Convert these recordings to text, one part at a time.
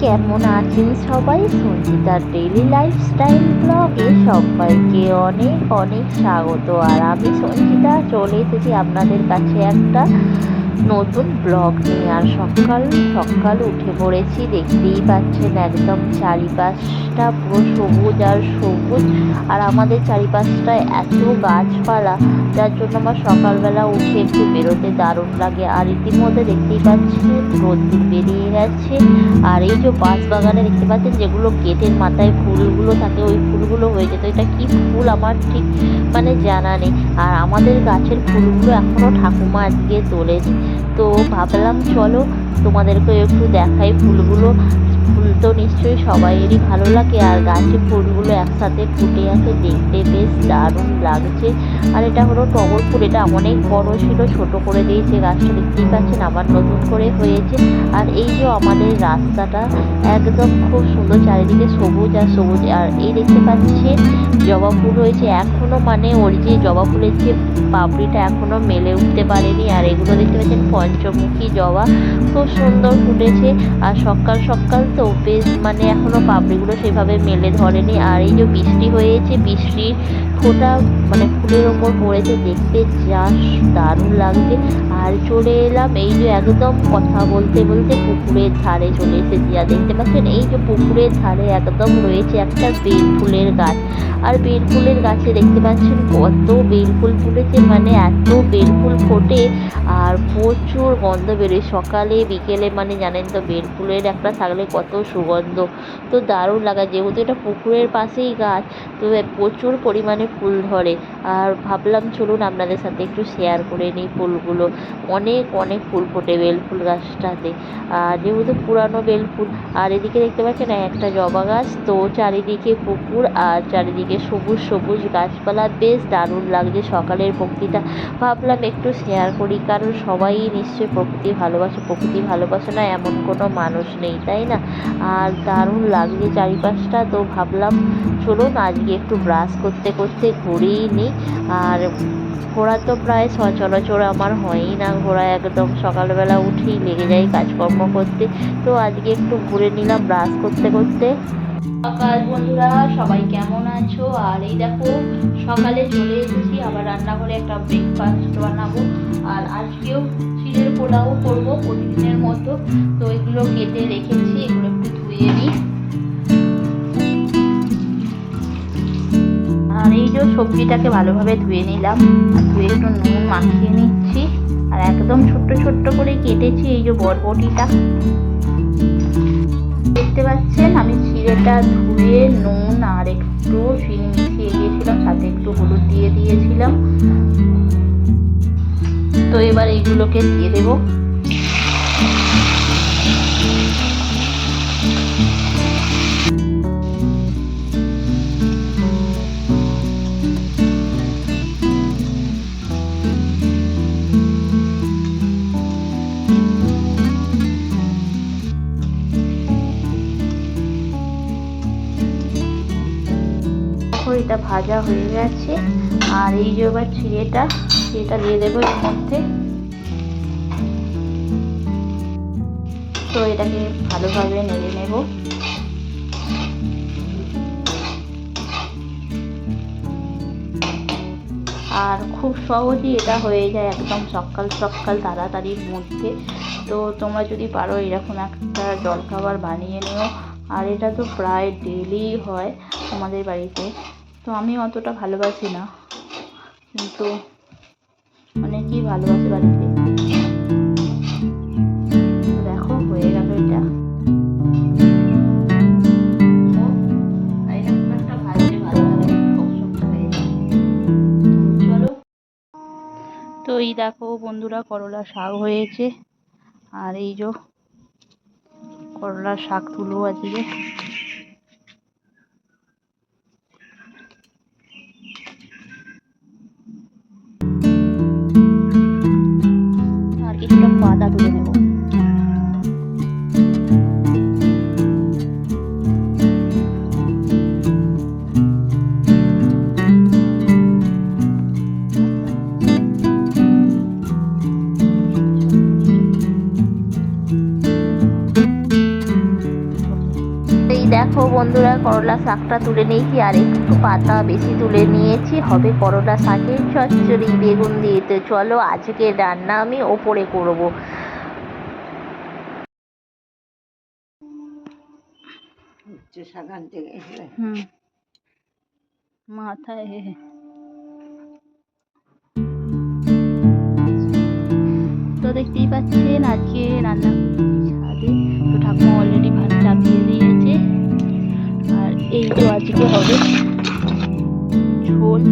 কেমন আছেন সবাই? সঞ্চিতার ডেইলি লাইফস্টাইল ব্লগে সবাইকে অনেক অনেক স্বাগত। আর আমি সঞ্চিতা চলে এসেছি আপনাদের কাছে একটা নতুন ব্লগ নিয়ে আর সকাল সকাল উঠে পড়েছি, দেখতেই পাচ্ছেন একদম চারিপাশটা পুরো সবুজ আর সবুজ। আর আমাদের চারিপাশটায় এত গাছপালা, যার জন্য আমার সকালবেলা উঠে একটু বেরোতে দারুণ লাগে। আর ইতিমধ্যে দেখতেই পাচ্ছেন রোদ্দুর বেরিয়ে গেছে। আর এই যে বাঁশ বাগানে দেখতে পাচ্ছেন যেগুলো গেটের মাথায় ফুলগুলো থাকে, ওই ফুলগুলো হয়ে যেত। এটা কি ফুল আমার ঠিক মানে জানা নেই। আর আমাদের গাছের ফুলগুলো এখনও ঠাকুমা আজকে তোলেনি। তো ভাবলাম চলো তোমাদেরকে একটু দেখাই ফুলগুলো ফুল তো নিশ্চয়ই সবাইয়েরই ভালো লাগে। আর গাছে ফুলগুলো একসাথে ফুটে আছে, দেখতে বেশ দারুণ লাগছে। আর এটা হলো টগর ফুল, এটা অনেক বড় ছিল, ছোট করে দিয়েছে গাছটা। দেখতেই পাচ্ছেন, আবার নতুন করে হয়েছে। আর এই যে আমাদের রাস্তাটা, একদম খুব সুন্দর, চারিদিকে সবুজ আর সবুজ। আর এই দেখতে পাচ্ছেন, জবা ফুল হয়েছে। এখনও মানে ওর যে জবা ফুলের যে পাপড়িটা এখনও মেলে উঠতে পারেনি। আর এগুলো দেখতে পাচ্ছেন, পঞ্চমুখী জবা। খুব সুন্দর ফুটেছে। আর সকাল সকাল তো বেশ মানে এখনও পাপড়িগুলো সেভাবে মেলে ধরেনি। আর এই যে বৃষ্টি হয়েছে বৃষ্টির ফোঁটা মানে ফুলের ওপর পড়েছে, দেখতে যা দারুণ লাগছে। আর চলে এলাম, এই যে একদম কথা বলতে বলতে পুকুরের ধারে চলে এসেছি। আর দেখতে পাচ্ছেন, এই যে পুকুরের ধারে একদম রয়েছে একটা বেল ফুলের গাছ। আর বেল ফুলের গাছে দেখতে পাচ্ছেন, কত বেল ফুল ফুটেছে মানে এত বেল ফুল ফোটে। আর প্রচুর গন্ধ বেরোয়। সকালে, বিকেলে মানে জানেন তো বেল ফুলের একটা থাকলে কত সুগন্ধ। তো দারুণ লাগা, যেহেতু এটা পুকুরের পাশেই গাছ, তো প্রচুর পরিমাণে ফুল ধরে। আর ভাবলাম চলুন আপনাদের সাথে একটু শেয়ার করে নিই ফুলগুলো। অনেক অনেক ফুল ফোটে বেল ফুল গাছটাতে। আর যেহেতু পুরানো বেল ফুল আর এদিকে দেখতে পাচ্ছেন একটা জবা গাছ, তো চারিদিকে পুকুর আর চারিদিকে সবুজ সবুজ গাছপালা। বেশ দারুণ লাগছে সকালের প্রকৃতিটা। ভাবলাম একটু শেয়ার করি, কারণ সবাই নিশ্চয়ই প্রকৃতি ভালোবাসে। প্রকৃতি ভালোবাসে না, এমন কোনো মানুষ নেই, তাই না? আর দারুণ লাগছে চারিপাশটা, তো ভাবলাম চলুন, আজকে একটু ব্রাশ করতে করতে ঘুরেই নিই। আর ঘোরা তো প্রায় সচরাচর আমার হয়ই না। ঘোরা একদম সকালবেলা উঠেই লেগে যাই কাজকর্ম করতে। তো আজকে একটু ঘুরে নিলাম ব্রাশ করতে করতে। সকাল বন্ধুরা, সবাই কেমন আছো? আর এই দেখো, সকালে চলে এসেছি। আবার রান্নাঘরে একটা ব্রেকফাস্ট বানাবো। আর আজকেও চিড়ের পোলাও করব প্রতিদিনের মতো। তো এগুলো কেটে রেখেছি, এগুলো একটু ধুয়ে নিই। আর এই যে সবজিটাকে ভালোভাবে ধুয়ে নিলাম। ধুয়ে একটু নুন মাখিয়ে নিচ্ছি। আর একদম ছোট্ট ছোট্ট করে কেটেছি এই যে বরবটিটা। দেখতে পাচ্ছেন, আমি চিড়েটা ধুয়ে নুন আর একটু চিনি মিশিয়ে দিয়েছিলাম, সাথে একটু হলুদ দিয়ে দিয়েছিলাম। তো এবার এইগুলোকে দিয়ে দেবো। ভাজা হয়ে গেছে। আর এই যে এবার চিড়েটা চিড়েটা দিয়ে দেবো এর মধ্যে। তো এটাকে ভালোভাবে নেড়ে নেব। আর খুব সহজেই এটা হয়ে যায় একদম সকাল সকাল তাড়াতাড়ির মধ্যে। তো তোমরা যদি পারো এরকম একটা জলখাবার বানিয়ে নিও। আর এটা তো প্রায় ডেলি হয় আমাদের বাড়িতে। তো আমি অতটা ভালোবাসি না। কিন্তু অনেকেই ভালোবাসে বাড়িতে? দেখো, হয়ে তো এই দেখো বন্ধুরা, করলা শাক হয়েছে। আর এই যে করলার শাক তুলো আজকে কিছুটা পাতা তুলে নেব। করলা শাকটা তুলে নিয়েছি আর একটু পাতা বেশি তুলে নিয়েছি। হবে করলা শাকের চচ্চড়ি বেগুন দিয়ে তো চলো আজকে রান্না আমি ওপরে করব। মাথায় তো দেখতেই পাচ্ছেন আজকে রান্না করছি ছাদে তো ঠাকুমা অলরেডি ভাত চাপিয়ে আর এই তো আজকে হবে। ঝোল।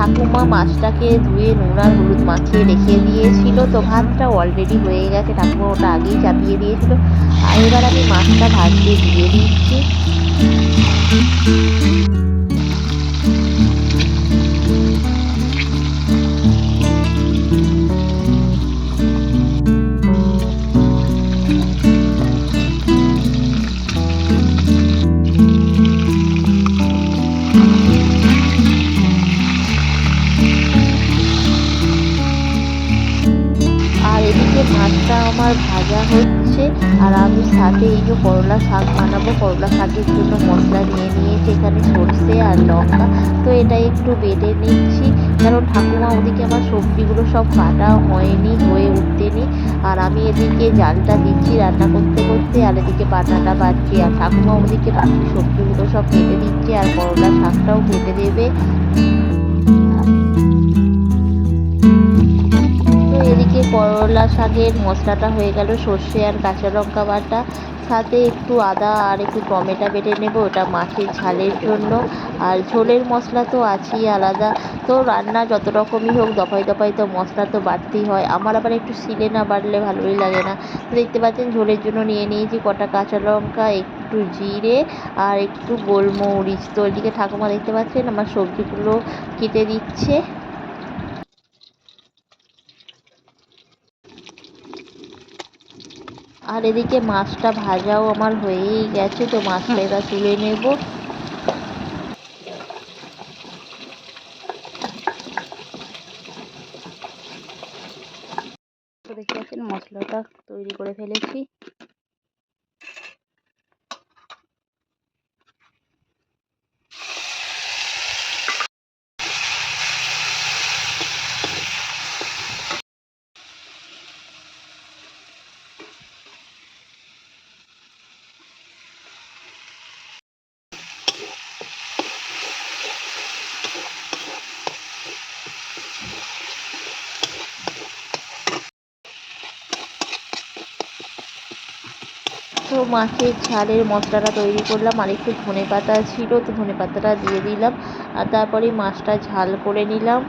ঠাকুমা মাছটাকে ধুয়ে নোংরা হলুদ মাখিয়ে রেখে দিয়েছিল। তো ভাতটা অলরেডি হয়ে গেছে। ঠাকুমা ওটা আগেই চাপিয়ে দিয়েছিল। এবার আমি মাছটা ভাজতে দিয়ে দিচ্ছি। এখানে সর্ষে আর লঙ্কা। তো এটা একটু বেটে নিচ্ছি। কারণ ঠাকুমা, ওদিকে আমার সবজিগুলো সব কাটা হয়নি, হয়ে উঠতেনি আর আমি এদিকে জালটা দিচ্ছি রান্না করতে করতে, আর এদিকে বাটাটা বাড়ছি। আর ঠাকুমা ওদিকে বাকি সবজিগুলো সব কেটে দিচ্ছে, আর করলা শাকটাও কেটে দেবে। করলা শাকের মশলাটা হয়ে গেল, সর্ষে আর কাঁচা লঙ্কা বাটা। সাথে একটু আদা আর একটু টমেটো বেটে নেব, ওটা মাছের ঝালের জন্য। আর ঝোলের মশলা তো আছেই আলাদা। তো রান্না যত রকমই হোক, দফায় দফায় তো মশলা তো বাড়তেই হয়। আমার আবার একটু শিলে না বাড়লে ভালোই লাগে না। তো দেখতে পাচ্ছেন, ঝোলের জন্য নিয়ে নিয়েছি কটা কাঁচা লঙ্কা, একটু জিরে আর একটু গোলমরিচ। তো এদিকে ঠাকুমা দেখতে পাচ্ছেন, আমার সবজিগুলো কেটে দিচ্ছে। আর এদিকে মাছটা ভাজাও আমার হয়েই গেছে তো মাছটা এবার তুলে নেব তো দেখতে পাচ্ছেন মশলাটা তৈরি করে ফেলেছি তো মাছের ঝালের মশলাটা তৈরি করলাম, আর একটু ধনে পাতা ছিল, তো ধনে পাতাটা দিয়ে দিলাম, আর তারপরে মাছটা ঝাল করে নিলাম।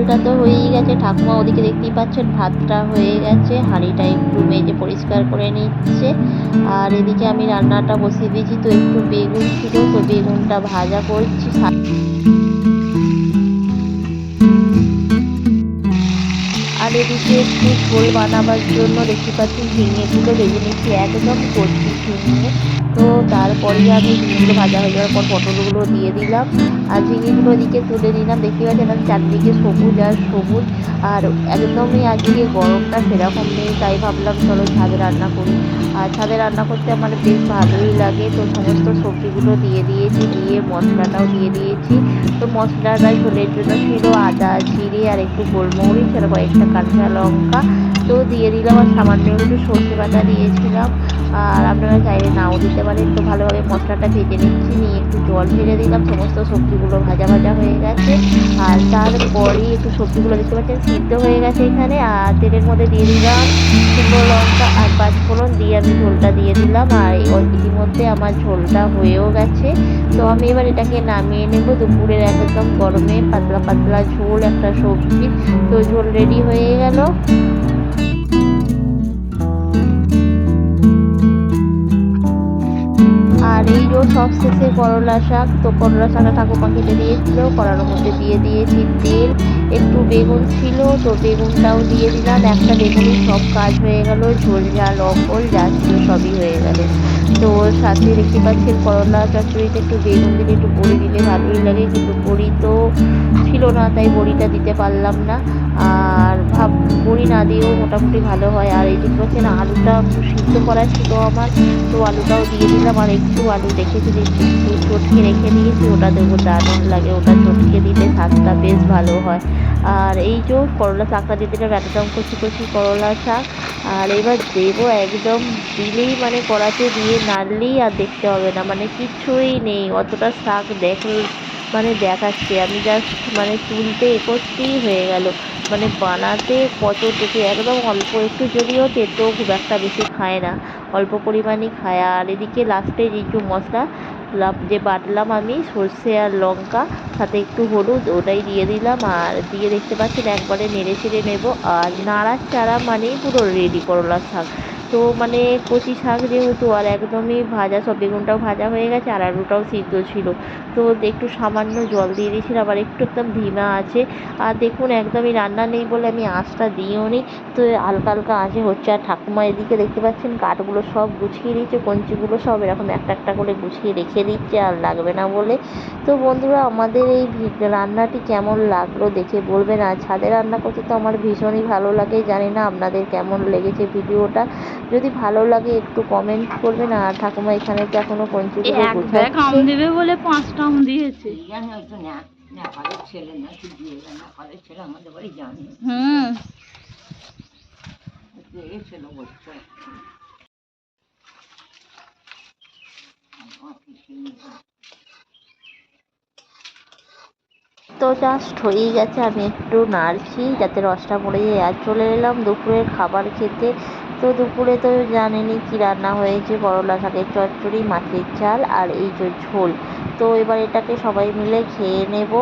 মাছের তো হয়েই গেছে। ঠাকুমা ওদিকে দেখতেই পাচ্ছেন, ভাতটা হয়ে গেছে। হাঁড়িটা একটু মেজে পরিষ্কার করে নিচ্ছে। আর এদিকে আমি রান্নাটা বসিয়ে দিয়েছি, তো একটু বেগুন ছিল, তো বেগুনটা ভাজা করছি। আর এদিকে একটু ঝোল বানাবার জন্য দেখতে পাচ্ছি ঝিঙেগুলো ভেজে নিচ্ছি একদম কচি ঝিঙে। তো তারপরে আমি ঝিঙেগুলো ভাজা হয়ে যাওয়ার পর পটলগুলো দিয়ে দিলাম। আর ঝিঙেগুলো এদিকে তুলে নিলাম। দেখতে পাচ্ছেন আর চারদিকে সবুজ আর সবুজ। আর একদমই আজকে গরমটা সেরকম নেই, তাই ভাবলাম চলো ছাদে রান্না করি। আর ছাদে রান্না করতে আমার বেশ ভালোই লাগে। তো সমস্ত সবজিগুলো দিয়ে দিয়েছি, দিয়ে মশলাটাও দিয়ে দিয়েছি। তো মশলাটা ঝোলের জন্য ছিল আদা, জিরে আর একটু গোলমরিচ আর কয়েকটা কাঁচা লঙ্কা। তো দিয়ে দিলাম আর সামান্য একটু সর্ষে বাটা দিয়েছিলাম। আর আপনারা চাইলে নাও দিতে পারেন। তো ভালোভাবে মশলাটা ভেজে নিচ্ছি, নিয়ে একটু জল ঢেলে দিলাম। সমস্ত সবজিগুলো ভাজা ভাজা হয়ে গেছে। আর তারপরেই একটু সবজিগুলো দেখতে পাচ্ছেন, সিদ্ধ হয়ে গেছে এখানে। আর তেলের মধ্যে দিয়ে দিলাম শুকনো লঙ্কা আর পাঁচফোড়ন দিয়ে আমি ঝোলটা দিয়ে দিলাম। আর ইতিমধ্যে আমার ঝোলটা হয়েও গেছে। তো আমি এবার এটাকে নামিয়ে নেব। দুপুরের একদম গরমে পাতলা পাতলা ঝোল একটা সবজি। তো ঝোল রেডি হয়ে গেল। আর এই যে সব শেষে করলা শাক। তো করলা শাকটা ঠাকুর কেটে দিয়েছিল করার মধ্যে দিয়ে দিয়েছি তেল, একটু বেগুন ছিল, তো বেগুনটাও দিয়ে দিলাম। একটা বেগুনই সব কাজ হয়ে গেল ঝোল ঝাল অকল যা ছিল সবই হয়ে গেল। তো ওর সাথে দেখতে পাচ্ছেন করলা চচ্চড়িতে একটু বেগুন দিলে একটু বড়ি দিলে ভালোই লাগে, কিন্তু বড়ি তো ছিল না, তাই বড়িটা দিতে পারলাম না। আর ভাব, বড়ি না দিয়েও মোটামুটি ভালো হয়। আর এই দেখতে পাচ্ছেন আলুটা সিদ্ধ করা ছিল আমার, তো আলুটাও দিয়ে দিলাম। আর একটু আলু রেখেছি একটু চটকে রেখে দিয়েছি, ওটা দেবো দারুণ লাগে ওটা চটকে দিলে শাকটা বেশ ভালো হয়। আর এই যে করলা শাকটা দিয়ে দিলাম একদম কচি কচি করলা শাক? আর এবার দেবো একদম, দিলেই মানে কড়াতে দিয়ে নাড়লেই আর দেখতে হবে না। মানে কিচ্ছুই নেই, অতটা শাক দেখ মানে দেখাচ্ছে। আমি জাস্ট মানে তুলতে এ করতেই হয়ে গেল। মানে বানাতে কতটুকু একদম অল্প একটু যদিও তেতো খুব একটা বেশি খায় না, অল্প পরিমাণই খায়। আর এদিকে লাস্টে একটু মশলা যে বাটলাম আমি, সর্ষে আর লঙ্কা, সাথে একটু হলুদ, ওটাই দিয়ে দিলাম। আর দিয়ে দেখতে পাচ্ছেন একবারে নেড়ে চেড়ে নেব। আর নাড়াচাড়া মানেই পুরো রেডি করলা শাক। তো মানে কচি শাক যেহেতু আর একদমই ভাজা সব বেগুনটাও ভাজা হয়ে গেছে আর আলুটাও সিদ্ধ ছিল। তো একটু সামান্য জল দিয়ে দিয়েছিলাম আর একটু একদম ধিমা আছে। আর দেখুন, একদমই রান্না নেই বলে আমি আঁচটা দিয়েও নি। তো হালকা হালকা আঁচে হচ্ছে, আর ঠাকুমা এদিকে দেখতে পাচ্ছেন, কাঠগুলো সব গুছিয়ে দিয়েছে, কঞ্চিগুলো সব এরকম একটা একটা করে গুছিয়ে রেখে দিচ্ছে, আর লাগবে না বলে। তো বন্ধুরা, আমাদের এই রান্নাটি কেমন লাগল দেখে বলবেন। আর ছাদে রান্না করতে তো আমার ভীষণই ভালো লাগে, জানি না আপনাদের কেমন লেগেছে ভিডিওটা। যদি ভালো লাগে একটু কমেন্ট করবেন আর ঠাকুমা এখানে তো এখনও গুছাচ্ছে দেবে বলে পাঁচটা আম দিয়েছে। হুম। নেই। তো জাস্ট হয়েই গেছে আমি একটু নাড়ছি যাতে রসটা মরে যায়। আর চলে এলাম দুপুরের খাবার খেতে। তো দুপুরে তো জানেনই কি রান্না হয়েছে, করলা শাকের চচ্চড়ি, মাছের ঝাল আর এই যে ঝোল। তো এবার এটাকে সবাই মিলে খেয়ে নেব।